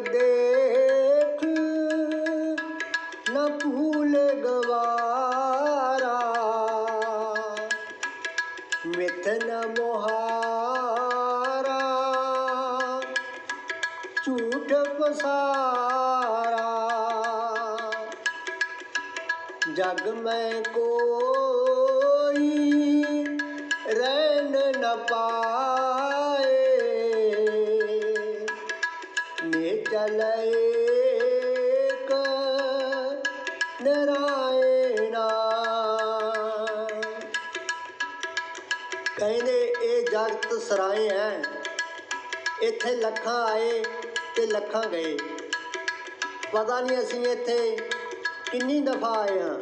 ਦੇਖ ਨਾ ਭੂਲ ਗਵਾਰਾ। ਮਿਤਨ ਮੋਹਾਰਾ। ਝੂਠ ਪਸਾਰਾ। ਜਗ ਮੈਂ ਕੋਈ ਰਹਿਣ ਨਾ ਪਾ ਇੱਥੇ ਲੱਖਾਂ ਆਏ ਤੇ ਲੱਖਾਂ ਗਏ। ਪਤਾ ਨਹੀਂ ਅਸੀਂ ਇੱਥੇ ਕਿੰਨੀ ਦਫਾ ਆਏ ਹਾਂ,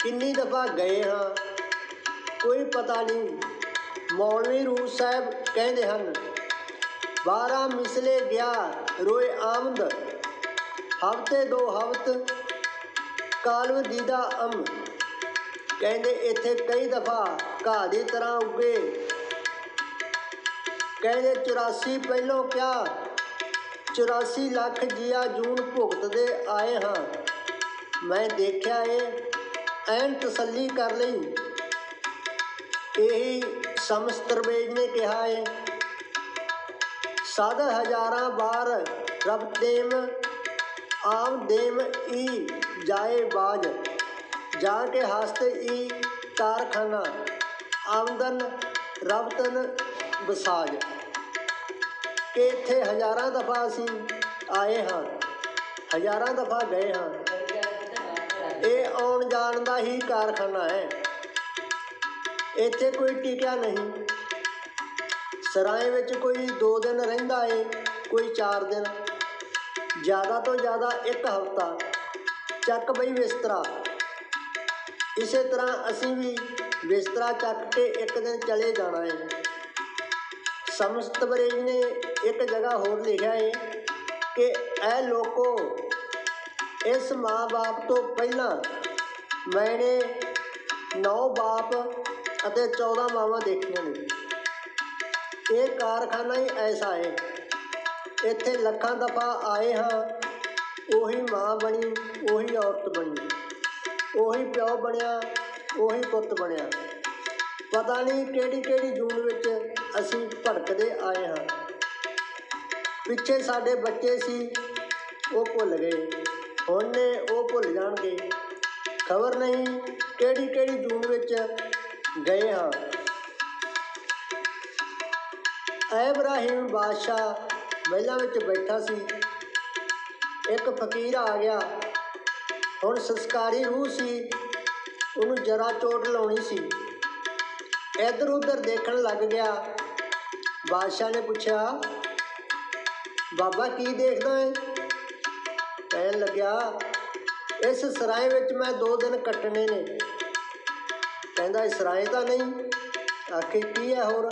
ਕਿੰਨੀ ਦਫਾ ਗਏ ਹਾਂ। ਕੋਈ ਪਤਾ ਨਹੀਂ ਮੌਲਵੀ ਰੂਪ ਸਾਹਿਬ ਕਹਿੰਦੇ ਹਨ 12 ਮਿਸਲੇ ਗਿਆ ਰੋਏ ਆਮਦ, ਹਫ਼ਤੇ ਦੋ ਹਫਤ ਕਾਲਵ ਦੀਦਾ ਅਮ। ਕਹਿੰਦੇ ਇੱਥੇ ਕਈ ਦਫਾ ਘਾਹ ਦੀ ਤਰ੍ਹਾਂ ਉੱਗੇ ਕਹਿੰਦੇ 84 ਪਹਿਲੋਂ ਕਿਆ? 84 ਲੱਖ ਜੀਆ ਜੂਨ ਭੁਗਤਦੇ ਆਏ ਹਾਂ। ਮੈਂ ਦੇਖਿਆ ਏ, ਐਨ ਤਸੱਲੀ ਕਰ ਲਈ। ਇਹੀ ਸਮਸਤਰਵੇਜ ਨੇ ਕਿਹਾ ਏ। ਸਦ ਹਜ਼ਾਰਾਂ ਬਾਰ ਰਬ ਦੇਮ, ਆਮ ਦੇਮ ਈ ਜਾਏ ਬਾਜ। ਜਾ ਕੇ ਹਸਤ ਈ ਕਾਰਖਾਨਾ ਆਮਦਨ, ਰਬਤਨ ਬਸਾਜ ਕਿ ਇੱਥੇ ਹਜ਼ਾਰਾਂ ਦਫਾ ਅਸੀਂ ਆਏ ਹਾਂ, ਹਜ਼ਾਰਾਂ ਦਫਾ ਗਏ ਹਾਂ। ਇਹ ਆਉਣ ਜਾਣ ਦਾ ਹੀ ਕਾਰਖਾਨਾ ਹੈ। ਇੱਥੇ ਕੋਈ ਟਿਕਿਆ ਨਹੀਂ। ਸਰਾਏ ਵਿੱਚ ਕੋਈ 2 ਦਿਨ ਰਹਿੰਦਾ ਏ, ਕੋਈ 4 ਦਿਨ। ਜ਼ਿਆਦਾ ਤੋਂ ਜ਼ਿਆਦਾ ਇੱਕ ਹਫ਼ਤਾ। ਚੱਕ ਬਈ ਬਿਸਤਰਾ। ਇਸੇ ਤਰ੍ਹਾਂ ਅਸੀਂ ਵੀ ਬਿਸਤਰਾ ਚੱਕ ਕੇ ਇੱਕ ਦਿਨ ਚਲੇ ਜਾਣਾ ਹੈ ਸਮਸਤ ਬਰੇਜ ਨੇ ਇੱਕ ਜਗ੍ਹਾ ਹੋਰ ਲਿਖਿਆ ਹੈ ਕਿ ਇਹ ਲੋਕੋ, ਇਸ ਮਾਂ-ਬਾਪ ਤੋਂ ਪਹਿਲਾਂ ਮੈਨੇ ਨੌ ਬਾਪ ਅਤੇ 14 ਮਾਵਾਂ ਦੇਖੀਆਂ ਨੇ। ਇਹ ਕਾਰਖਾਨਾ ਹੀ ਐਸਾ ਹੈ ਇੱਥੇ ਲੱਖਾਂ ਦਫਾ ਆਏ ਹਾਂ, ਉਹੀ ਮਾਂ ਬਣੀ, ਉਹੀ ਔਰਤ ਬਣੀ, ਉਹੀ ਪਿਓ ਬਣਿਆ, ਉਹੀ ਪੁੱਤ ਬਣਿਆ। ਪਤਾ ਨਹੀਂ ਕਿਹੜੀ ਕਿਹੜੀ ਜੂਨ ਵਿੱਚ ਅਸੀਂ ਭੜਕਦੇ ਆਏ ਹਾਂ। ਪਿੱਛੇ ਸਾਡੇ ਬੱਚੇ ਸੀ, ਉਹ ਭੁੱਲ ਗਏ। ਹੁਣ ਨੇ ਉਹ ਭੁੱਲ ਜਾਣਗੇ। ਖਬਰ ਨਹੀਂ ਕਿਹੜੀ ਕਿਹੜੀ ਜੂਨ ਵਿੱਚ ਗਏ ਹਾਂ। ਐਬਰਾਹੀਮ ਬਾਦਸ਼ਾਹ ਮਹਿਲਾਂ ਵਿੱਚ ਬੈਠਾ ਸੀ। ਇੱਕ ਫਕੀਰ ਆ ਗਿਆ। ਹੁਣ ਸੰਸਕਾਰੀ ਰੂਹ ਸੀ। ਉਹਨੂੰ ਜਰਾ ਚੋਟ ਲਾਉਣੀ ਸੀ। ਇੱਧਰ ਉੱਧਰ ਦੇਖਣ ਲੱਗ ਗਿਆ। ਬਾਦਸ਼ਾਹ ਨੇ ਪੁੱਛਿਆ, ਬਾਬਾ, ਕੀ ਦੇਖਦਾ ਹੈ ਕਹਿਣ ਲੱਗਿਆ, ਇਸ ਸਰਾਏ ਵਿੱਚ ਮੈਂ ਦੋ ਦਿਨ ਕੱਟਣੇ ਨੇ। ਕਹਿੰਦਾ ਇਹ ਸਰਾਏ ਤਾਂ ਨਹੀਂ, ਆਖੇ, ਕੀ ਹੈ ਹੋਰ?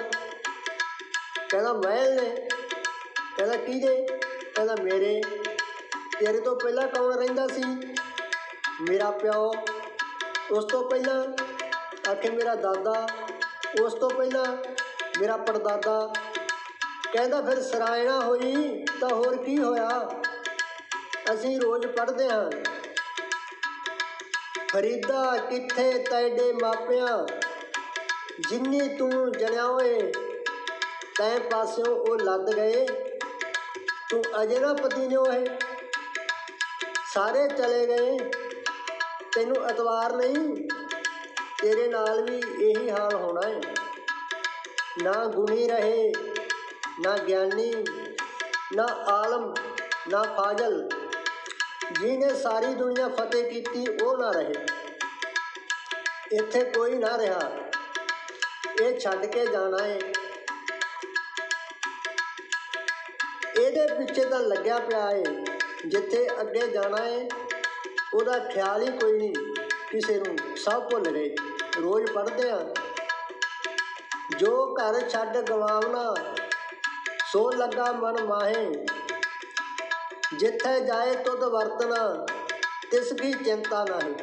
ਕਹਿੰਦਾ, ਮਹਿਲ ਨੇ। ਕਹਿੰਦਾ ਕੀ ਕਿਹਦੇ? ਕਹਿੰਦਾ, ਮੇਰੇ। ਤੇਰੇ ਤੋਂ ਪਹਿਲਾਂ ਕੌਣ ਰਹਿੰਦਾ ਸੀ? ਮੇਰਾ ਪਿਓ। ਉਸ ਤੋਂ ਪਹਿਲਾਂ? ਆਖੇ, ਮੇਰਾ ਦਾਦਾ। ਉਸ ਤੋਂ ਪਹਿਲਾਂ ਮੇਰਾ ਪੜਦਾਦਾ ਕਹਿੰਦਾ, ਫਿਰ ਸਰਾਇਣਾ ਹੋਈ ਤਾਂ ਹੋਰ ਕੀ ਹੋਇਆ? ਅਸੀਂ ਰੋਜ਼ ਪੜ੍ਹਦੇ ਹਾਂ। ਫਰੀਦਾ ਕਿੱਥੇ ਤੈਡੇ ਮਾਪਿਆਂ? ਜਿੰਨੀ ਤੂੰ ਜਣਿਆ ਓਏ, ਤੈਂ ਪਾਸਿਓਂ ਉਹ ਲੱਦ ਗਏ। ਤੂੰ ਅਜੇ ਨਾ ਪਤੀ ਨੇ ਹੋਏ ਸਾਰੇ ਚਲੇ ਗਏ। ਤੈਨੂੰ ਇਤਵਾਰ ਨਹੀਂ ਤੇਰੇ ਨਾਲ ਵੀ ਇਹੀ ਹਾਲ ਹੋਣਾ ਹੈ ਨਾ ਗੁਣੀ ਰਹੇ, ਨਾ ਗਿਆਨੀ, ਨਾ ਆਲਮ, ਨਾ ਫਾਜ਼ਲ। ਜਿਹਨੇ ਸਾਰੀ ਦੁਨੀਆ ਫਤਿਹ ਕੀਤੀ, ਉਹ ਨਾ ਰਹੇ। ਇੱਥੇ ਕੋਈ ਨਾ ਰਿਹਾ। ਇਹ ਛੱਡ ਕੇ ਜਾਣਾ ਹੈ ਇਹਦੇ ਪਿੱਛੇ ਤਾਂ ਲੱਗਿਆ ਪਿਆ ਏ। ਜਿੱਥੇ ਅੱਗੇ ਜਾਣਾ ਏ, ਉਹਦਾ ਖਿਆਲ ਹੀ ਕੋਈ ਨਹੀਂ। ਕਿਸੇ ਨੂੰ ਸਭ ਭੁੱਲ ਗਏ ਰੋਜ਼ ਪੜ੍ਹਦੇ ਆ। ਜੋ ਘਰ ਛੱਡ ਗਵਾਵਣਾ ਸੋ ਲੱਗਾ ਮਨ ਮਾਹੇ। ਜਿੱਥੇ ਜਾਏ ਤੁਧ ਵਰਤਣਾ, ਤਿਸ ਕੀ ਚਿੰਤਾ ਨਹੀਂ।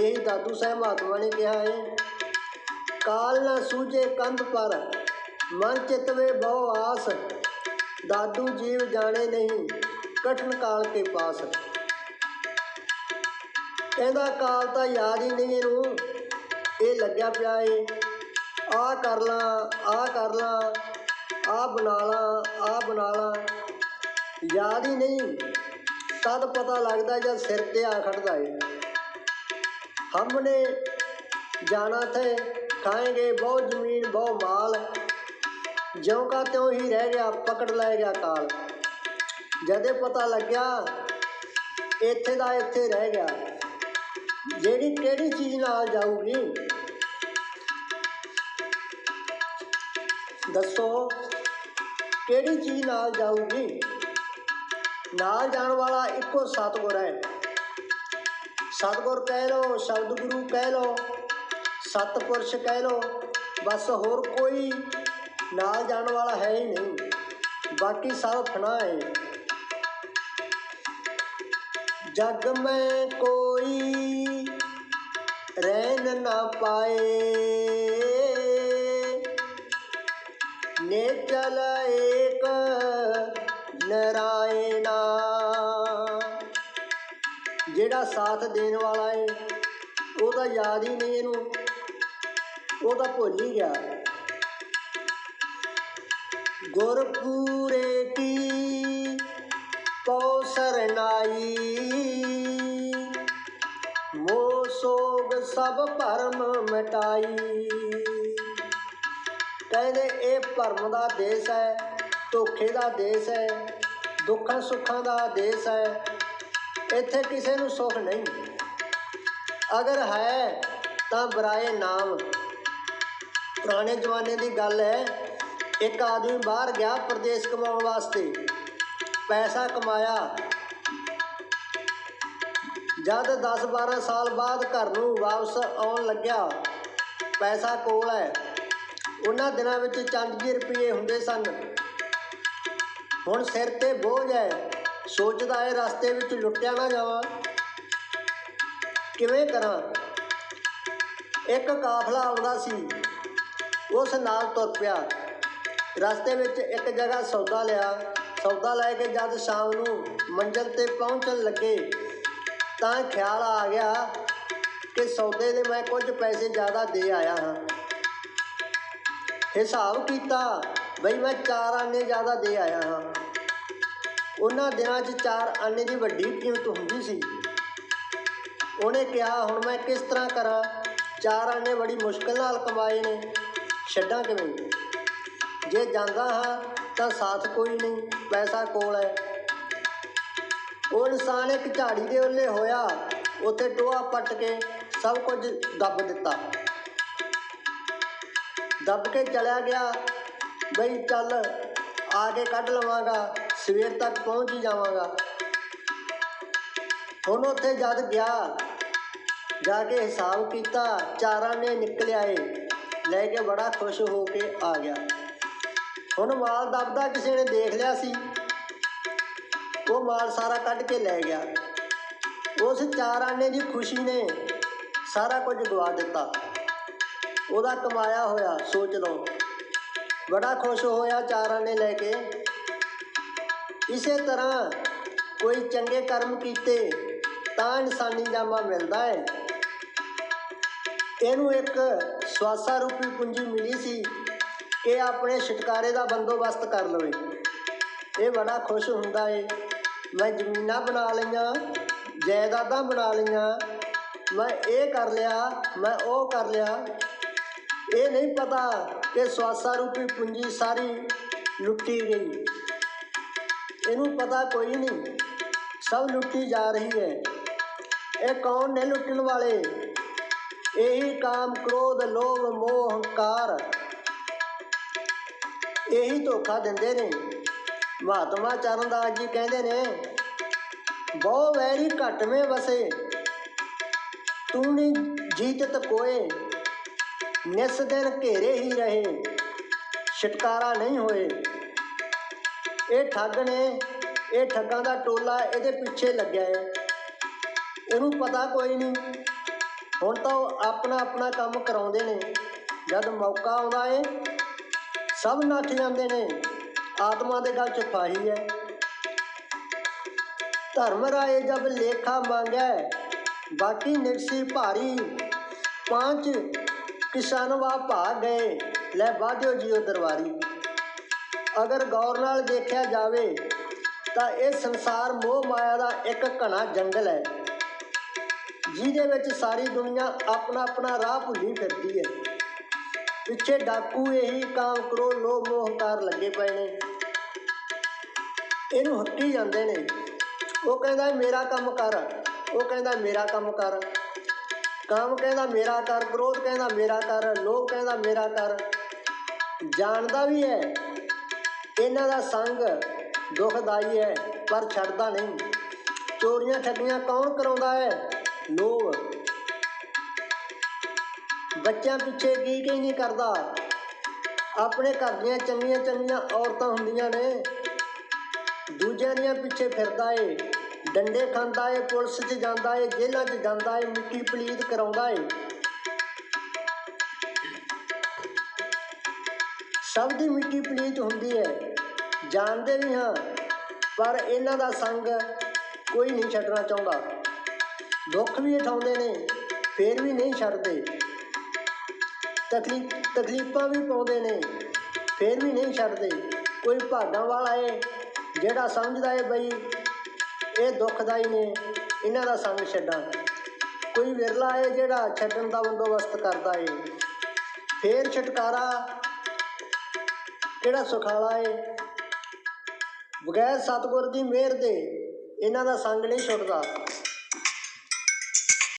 ਇਹੀ ਦਾਦੂ ਸਾਹਿਬ ਮਹਾਤਮਾ ਨੇ ਕਿਹਾ ਹੈ ਕਾਲ ਨਾ ਸੂਝੇ ਕੰਧ ਪਰ, ਮਨ ਚਿਤਵੇ ਬਹੁ ਆਸ। ਦਾਦੂ ਜੀਵ ਜਾਣੇ ਨਹੀਂ, ਕਠਨ ਕਾਲ ਕੇ ਪਾਸ। ਕਹਿੰਦਾ ਕਾਲ ਤਾਂ ਯਾਦ ਹੀ ਨਹੀਂ ਇਹਨੂੰ। ਇਹ ਲੱਗਿਆ ਪਿਆ ਏ। ਆ ਕਰ ਲਾਂ ਆ ਕਰ ਲਾਂ ਆ ਬਣਾ ਲਾਂ ਆ ਬਣਾ ਲਾਂ। ਯਾਦ ਹੀ ਨਹੀਂ। ਤਦ ਪਤਾ ਲੱਗਦਾ ਜਦ ਸਿਰ ਤੇ ਆ ਖੜਦਾ ਏ। ਹਮਨੇ ਜਾਣਾ ਥੇ, ਖਾਏਗੇ ਬਹੁ ਜ਼ਮੀਨ ਬਹੁ ਮਾਲ। ਜਿਉਂ ਕਾ ਤਿਉਂ ਹੀ ਰਹਿ ਗਿਆ, ਪਕੜ ਲੈ ਗਿਆ ਕਾਲ। ਜਦੇ ਪਤਾ ਲੱਗਿਆ, ਇੱਥੇ ਦਾ ਇੱਥੇ ਰਹਿ ਗਿਆ। ਜਿਹੜੀ ਕਿਹੜੀ ਚੀਜ਼ ਨਾਲ ਜਾਊਗੀ? ਦੱਸੋ, ਕਿਹੜੀ ਚੀਜ਼ ਨਾਲ ਜਾਊਗੀ? ਨਾਲ ਜਾਣ ਵਾਲਾ ਇੱਕੋ ਸਤਿਗੁਰ ਹੈ। ਸਤਿਗੁਰ ਕਹਿ ਲੋ ਸ਼ਬਦ ਗੁਰੂ ਕਹਿ ਲੋ ਸਤਪੁਰਸ਼ ਕਹਿ ਲੋ ਬਸ ਹੋਰ ਕੋਈ ਨਾਲ ਜਾਣ ਵਾਲਾ ਹੈ ਹੀ ਨਹੀਂ। ਬਾਕੀ ਸਭ ਫਨਾ ਹੈ। ਜਗ ਮੈਂ ਕੋਈ ਰਹਿਣ ਨਾ ਪਾਏ। ਨੇ ਚਲ ਏਕ ਨਰਾਇਣਾ ਜਿਹੜਾ ਸਾਥ ਦੇਣ ਵਾਲਾ ਏ ਉਹ ਤਾਂ ਯਾਦ ਹੀ ਨਹੀਂ ਇਹਨੂੰ। ਉਹ ਤਾਂ ਭੁੱਲ ਹੀ ਗਿਆ। ਗੁਰਪੂਰੇ ਕੀ ਪਉ ਸਰਨਾਈ। ਮੋ ਸੋਗ ਸਭ ਭਰਮ ਮਿਟਾਈ। ਕਹਿੰਦੇ ਇਹ ਭਰਮ ਦਾ ਦੇਸ਼ ਹੈ, ਧੋਖੇ ਦਾ ਦੇਸ਼ ਹੈ, ਦੁੱਖਾਂ ਸੁੱਖਾਂ ਦਾ ਦੇਸ਼ ਹੈ। ਇੱਥੇ ਕਿਸੇ ਨੂੰ ਸੁੱਖ ਨਹੀਂ। ਅਗਰ ਹੈ, ਤਾਂ ਬਰਾਏ ਨਾਮ। ਪੁਰਾਣੇ ਜ਼ਮਾਨੇ ਦੀ ਗੱਲ ਹੈ, ਇੱਕ ਆਦਮੀ ਬਾਹਰ ਗਿਆ, ਪ੍ਰਦੇਸ਼ ਕਮਾਉਣ ਵਾਸਤੇ। ਪੈਸਾ ਕਮਾਇਆ। ਜਦ 10-12 ਸਾਲ ਬਾਅਦ ਘਰ ਨੂੰ ਵਾਪਸ ਆਉਣ ਲੱਗਿਆ, ਪੈਸਾ ਕੋਲ ਹੈ। ਉਹਨਾਂ ਦਿਨਾਂ ਵਿੱਚ ਚੰਦ ਜੀ ਰੁਪਏ ਹੁੰਦੇ ਸਨ। ਹੁਣ ਸਿਰ ਤੇ ਬੋਝ ਹੈ। ਸੋਚਦਾ ਹੈ ਰਸਤੇ ਵਿੱਚ ਲੁੱਟਿਆ ਨਾ ਜਾਵਾਂ। ਕਿਵੇਂ ਕਰਾਂ? ਇੱਕ ਕਾਫਲਾ ਆਉਂਦਾ ਸੀ। ਉਸ ਨਾਲ ਤੁਰ ਪਿਆ। ਰਸਤੇ ਵਿੱਚ ਇੱਕ ਜਗ੍ਹਾ ਸੌਦਾ ਲਿਆ। ਸੌਦਾ ਲੈ ਕੇ ਜਦ ਸ਼ਾਮ ਨੂੰ ਮੰਜ਼ਲ ਤੇ ਪਹੁੰਚਣ ਲੱਗੇ ਤਾਂ ਖਿਆਲ ਆ ਗਿਆ ਕਿ ਸੌਦੇ ਦੇ ਮੈਂ ਕੁਝ ਪੈਸੇ ਜ਼ਿਆਦਾ ਦੇ ਆਇਆ ਹਾਂ। ਹਿਸਾਬ ਕੀਤਾ, ਬਈ ਮੈਂ ਚਾਰ ਆਨੇ ਜ਼ਿਆਦਾ ਦੇ ਆਇਆ ਹਾਂ। ਉਹਨਾਂ ਦਿਨਾਂ 'ਚ ਚਾਰ ਆਨੇ ਦੀ ਵੱਡੀ ਕੀਮਤ ਹੁੰਦੀ ਸੀ। ਉਹਨੇ ਕਿਹਾ, ਹੁਣ ਮੈਂ ਕਿਸ ਤਰ੍ਹਾਂ ਕਰਾਂ? ਚਾਰ ਆਨੇ ਬੜੀ ਮੁਸ਼ਕਲ ਨਾਲ ਕਮਾਏ ਨੇ। ਛੱਡਾਂ ਕਿਵੇਂ? ਜੇ ਜਾਂਦਾ ਹਾਂ ਤਾਂ ਸਾਥ ਕੋਈ ਨਹੀਂ, ਪੈਸਾ ਕੋਲ ਹੈ। ਉਹ ਇਨਸਾਨ ਇੱਕ ਝਾੜੀ ਦੇ ਉੱਲੇ ਹੋਇਆ, ਉੱਥੇ ਟੋਆ ਪੱਟ ਕੇ ਸਭ ਕੁਝ ਦੱਬ ਦਿੱਤਾ। ਦੱਬ ਕੇ ਚਲਿਆ ਗਿਆ, ਬਈ ਚੱਲ ਆ ਕੇ ਕੱਢ ਲਵਾਂਗਾ, ਸਵੇਰ ਤੱਕ ਪਹੁੰਚ ਹੀ ਜਾਵਾਂਗਾ। ਹੁਣ ਉੱਥੇ ਜਦ ਗਿਆ, ਜਾ ਕੇ ਹਿਸਾਬ ਕੀਤਾ, ਚਾਰਾਂ ਨੇ ਨਿਕਲਿਆ ਏ ਲੈ ਕੇ ਬੜਾ ਖੁਸ਼ ਹੋ ਕੇ ਆ ਗਿਆ। ਹੁਣ ਮਾਲ ਦੱਬਦਾ ਕਿਸੇ ਨੇ ਦੇਖ ਲਿਆ ਸੀ। ਉਹ ਮਾਲ ਸਾਰਾ ਕੱਢ ਕੇ ਲੈ ਗਿਆ। ਉਸ ਚਾਰ ਆਨੇ ਦੀ ਖੁਸ਼ੀ ਨੇ ਸਾਰਾ ਕੁਝ ਗਵਾ ਦਿੱਤਾ। ਉਹਦਾ ਕਮਾਇਆ ਹੋਇਆ ਸੋਚ ਲਓ। ਬੜਾ ਖੁਸ਼ ਹੋਇਆ ਚਾਰ ਆਨੇ ਲੈ ਕੇ। ਇਸੇ ਤਰ੍ਹਾਂ ਕੋਈ ਚੰਗੇ ਕਰਮ ਕੀਤੇ ਤਾਂ ਇਨਸਾਨੀ ਜਾਮਾ ਮਿਲਦਾ ਹੈ। ਇਹਨੂੰ ਇੱਕ ਸਵਾਸਾ ਰੂਪੀ ਪੂੰਜੀ ਮਿਲੀ ਸੀ। ਕਿ ਆਪਣੇ ਛੁਟਕਾਰੇ ਦਾ ਬੰਦੋਬਸਤ ਕਰ ਲਵੇ। ਇਹ ਬੜਾ ਖੁਸ਼ ਹੁੰਦਾ ਏ। ਮੈਂ ਜ਼ਮੀਨਾਂ ਬਣਾ ਲਈਆਂ, ਜਾਇਦਾਦਾਂ ਬਣਾ ਲਈਆਂ। ਮੈਂ ਇਹ ਕਰ ਲਿਆ, ਮੈਂ ਉਹ ਕਰ ਲਿਆ। ਇਹ ਨਹੀਂ ਪਤਾ ਕਿ ਸਵਾਸਾ ਰੂਪੀ ਪੂੰਜੀ ਸਾਰੀ ਲੁੱਟੀ ਗਈ। ਇਹਨੂੰ ਪਤਾ ਕੋਈ ਨਹੀਂ। ਸਭ ਲੁੱਟੀ ਜਾ ਰਹੀ ਹੈ। ਇਹ ਕੌਣ ਨੇ ਲੁੱਟਣ ਵਾਲੇ? ਇਹੀ ਕਾਮ, ਕ੍ਰੋਧ, ਲੋਭ, ਮੋਹ, ਹੰਕਾਰ। ਇਹੀ ਧੋਖਾ ਦਿੰਦੇ ਨੇ। ਮਹਾਤਮਾ ਚਰਨਦਾਸ ਜੀ ਕਹਿੰਦੇ ਨੇ, ਬਹੁ ਵੈਰੀ ਘਟ ਵਸੇ, ਤੂੰ ਨੀ ਜੀਤਤ ਕੋਏ, ਨਿਸ ਦਿਨ ਘੇਰੇ ਹੀ ਰਹੇ, ਛਟਕਾਰਾ ਨਹੀਂ ਹੋਏ। ਇਹ ਠੱਗ ਨੇ, ਇਹ ਠੱਗਾਂ ਦਾ ਟੋਲਾ ਇਹਦੇ ਪਿੱਛੇ ਲੱਗਿਆ ਹੈ। ਇਹਨੂੰ ਪਤਾ ਕੋਈ ਨਹੀਂ ਹੁਣ ਤਾਂ ਉਹ ਆਪਣਾ ਆਪਣਾ ਕੰਮ ਕਰਾਉਂਦੇ ਨੇ। ਜਦ ਮੌਕਾ ਆਉਂਦਾ ਏ ਸਭ ਨੱਠ ਜਾਂਦੇ ਨੇ। ਆਤਮਾ ਦੇ ਗੱਲ ਚ ਫਾਹੀ ਹੈ ਧਰਮ ਰਾਏ ਜਬ ਲੇਖਾ ਮੰਗੈ, ਬਾਕੀ ਨਿਰਸੀ ਭਾਰੀ। ਪੰਜ ਕਿਸ਼ਨ ਵਾ ਭਾਗ ਗਏ, ਲੈ ਬਾਧਿਓ ਜੀਓ ਦਰਬਾਰੀ ਅਗਰ ਗੌਰ ਨਾਲ ਦੇਖਿਆ ਜਾਵੇ, ਤਾਂ ਇਹ ਸੰਸਾਰ ਮੋਹ ਮਾਇਆ ਦਾ ਇੱਕ ਘਣਾ ਜੰਗਲ ਹੈ ਜਿਹਦੇ ਵਿੱਚ ਸਾਰੀ ਦੁਨੀਆ ਆਪਣਾ ਆਪਣਾ ਰਾਹ ਭੁੱਲੀ ਫਿਰਦੀ ਹੈ ਪਿੱਛੇ ਡਾਕੂ ਇਹੀ ਕਾਮ ਕਰੋ, ਲੋਭ ਮੋਹ ਕਾਰ ਲੱਗੇ ਪਏ ਨੇ ਇਹਨੂੰ ਹੱਕੀ ਜਾਂਦੇ ਨੇ। ਉਹ ਕਹਿੰਦਾ, ਮੇਰਾ ਕੰਮ ਕਰ। ਉਹ ਕਹਿੰਦਾ, ਮੇਰਾ ਕੰਮ ਕਰ। ਕਾਮ ਕਹਿੰਦਾ, ਮੇਰਾ ਕਰ। ਕ੍ਰੋਧ ਕਹਿੰਦਾ, ਮੇਰਾ ਕਰ। ਲੋਭ ਕਹਿੰਦਾ, ਮੇਰਾ ਕਰ। ਜਾਣਦਾ ਵੀ ਹੈ, ਇਹਨਾਂ ਦਾ ਸੰਗ ਦੁਖਦਾਈ ਹੈ, ਪਰ ਛੱਡਦਾ ਨਹੀਂ। ਚੋਰੀਆਂ ਠੱਗੀਆਂ ਕੌਣ ਕਰਾਉਂਦਾ ਹੈ? ਲੋਭ। ਬੱਚਿਆਂ ਪਿੱਛੇ ਕੀ ਕੀ ਨਹੀਂ ਕਰਦਾ। ਆਪਣੇ ਘਰ ਦੀਆਂ ਚੰਗੀਆਂ ਚੰਗੀਆਂ ਔਰਤਾਂ ਹੁੰਦੀਆਂ ਨੇ। ਦੂਜਿਆਂ ਦੀਆਂ ਪਿੱਛੇ ਫਿਰਦਾ ਏ, ਡੰਡੇ ਖਾਂਦਾ ਏ, ਪੁਲਿਸ 'ਚ ਜਾਂਦਾ ਏ, ਜੇਲ੍ਹਾਂ 'ਚ ਜਾਂਦਾ ਏ ਮਿੱਟੀ ਪਲੀਤ ਕਰਾਉਂਦਾ ਏ। ਸਭ ਦੀ ਮਿੱਟੀ ਪਲੀਤ ਹੁੰਦੀ ਹੈ ਜਾਣਦੇ ਵੀ ਹਾਂ, ਪਰ ਇਹਨਾਂ ਦਾ ਸੰਗ ਕੋਈ ਨਹੀਂ ਛੱਡਣਾ ਚਾਹੁੰਦਾ। ਦੁੱਖ ਵੀ ਉਠਾਉਂਦੇ ਨੇ, ਫੇਰ ਵੀ ਨਹੀਂ ਛੱਡਦੇ। ਤਕਲੀਫ, ਤਕਲੀਫਾਂ ਵੀ ਪਾਉਂਦੇ ਨੇ, ਫੇਰ ਵੀ ਨਹੀਂ ਛੱਡਦੇ। ਕੋਈ ਭਾਗਾਂ ਵਾਲਾ ਏ, ਜਿਹੜਾ ਸਮਝਦਾ ਏ ਬਈ ਇਹ ਦੁੱਖਦਾਈ ਨੇ, ਇਹਨਾਂ ਦਾ ਸੰਗ ਛੱਡਾਂ। ਕੋਈ ਵਿਰਲਾ ਏ ਜਿਹੜਾ ਛੱਡਣ ਦਾ ਬੰਦੋਬਸਤ ਕਰਦਾ ਏ। ਫੇਰ ਛੁਟਕਾਰਾ ਕਿਹੜਾ ਸੁਖਾਲਾ ਏ? ਬਗੈਰ ਸਤਿਗੁਰ ਦੀ ਮਿਹਰ ਦੇ ਇਹਨਾਂ ਦਾ ਸੰਗ ਨਹੀਂ ਛੁੱਟਦਾ।